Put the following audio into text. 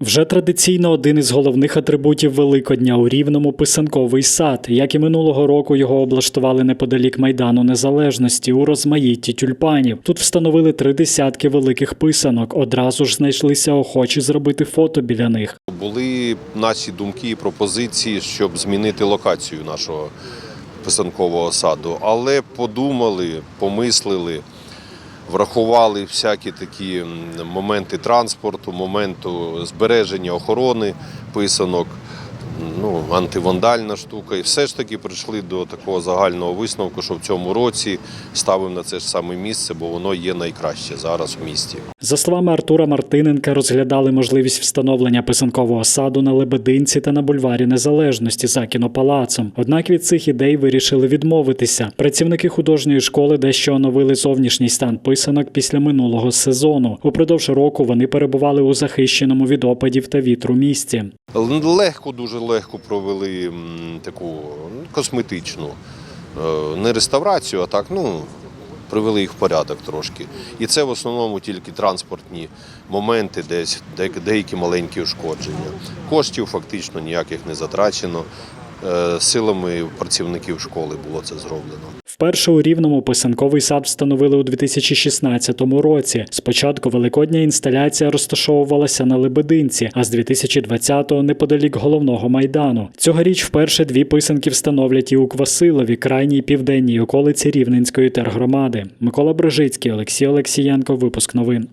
Вже традиційно один із головних атрибутів Великодня у Рівному писанковий сад. Як і минулого року його облаштували неподалік Майдану Незалежності у розмаїтті тюльпанів. Тут встановили три десятки великих писанок. Одразу ж знайшлися охочі зробити фото біля них. Були наші думки і пропозиції, щоб змінити локацію нашого писанкового саду, але подумали, помислили, врахували всякі такі моменти транспорту, моменту збереження охорони писанок, ну, антивандальна штука. І все ж таки прийшли до такого загального висновку, що в цьому році ставимо на це ж саме місце, бо воно є найкраще зараз в місті. За словами Артура Мартиненка, розглядали можливість встановлення писанкового саду на Лебединці та на бульварі Незалежності за кінопалацом. Однак від цих ідей вирішили відмовитися. Працівники художньої школи дещо оновили зовнішній стан писанок після минулого сезону. Упродовж року вони перебували у захищеному від опадів та вітру місці. Легко, дуже легко провели таку ну, косметичну, е, не реставрацію, а так, ну, привели їх в порядок трошки. І це в основному тільки транспортні моменти, десь деякі маленькі ушкодження. Коштів фактично ніяких не затрачено. Е, Силами працівників школи було це зроблено. Вперше у Рівному писанковий сад встановили у 2016 році. Спочатку великодня інсталяція розташовувалася на Лебединці, а з 2020-го неподалік головного майдану. Цьогоріч вперше дві писанки встановлять і у Квасилові, крайній південній околиці Рівненської тергромади. Микола Брожицький, Олексій Олексієнко. Випуск новин.